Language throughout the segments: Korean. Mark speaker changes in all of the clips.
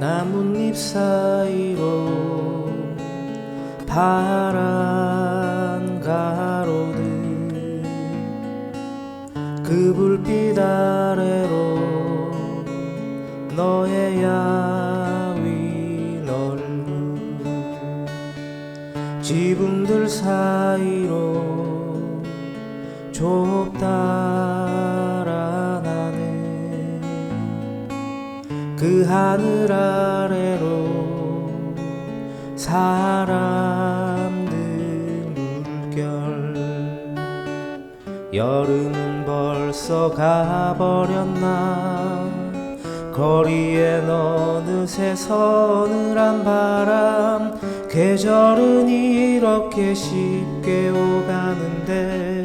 Speaker 1: 나뭇잎 사이로 파란 가로등 그 불빛 아래로 너의 야위 넓은 지붕들 사이로 좁다 그 하늘 아래로 사람들 물결. 여름은 벌써 가버렸나? 거리엔 어느새 서늘한 바람. 계절은 이렇게 쉽게 오가는데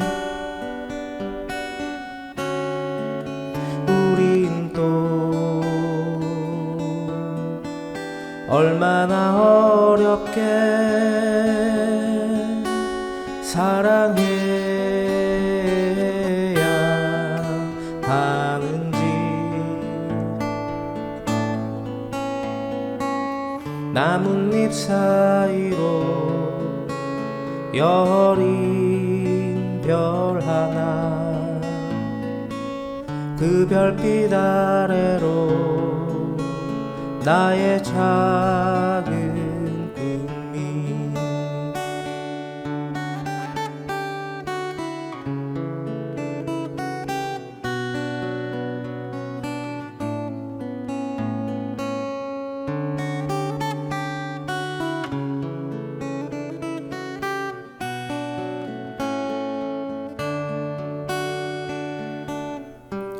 Speaker 1: 어렵게 사랑해야 하는지. 나뭇잎 사이로 여린 별 하나 그 별빛 아래로 나의 작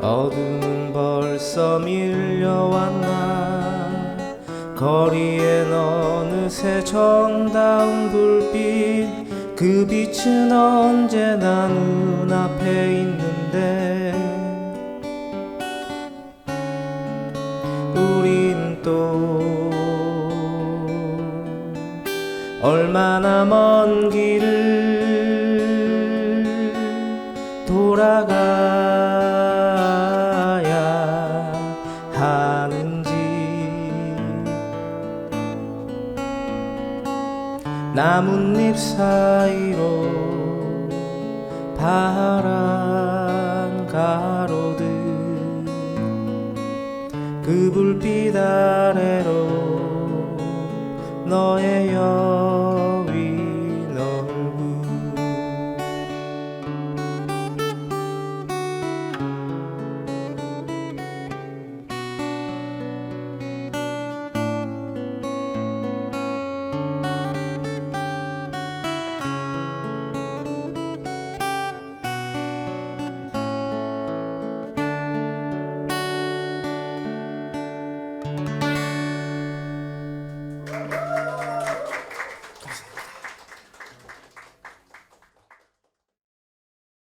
Speaker 1: 어둠은 벌써 밀려왔나? 거리엔 어느새 정다운 불빛 그 빛은 언제나 눈앞에 있는데? 우린 또 얼마나 먼 길을 나뭇잎 사이로 파란 가로등 그 불빛 아래로 너의 여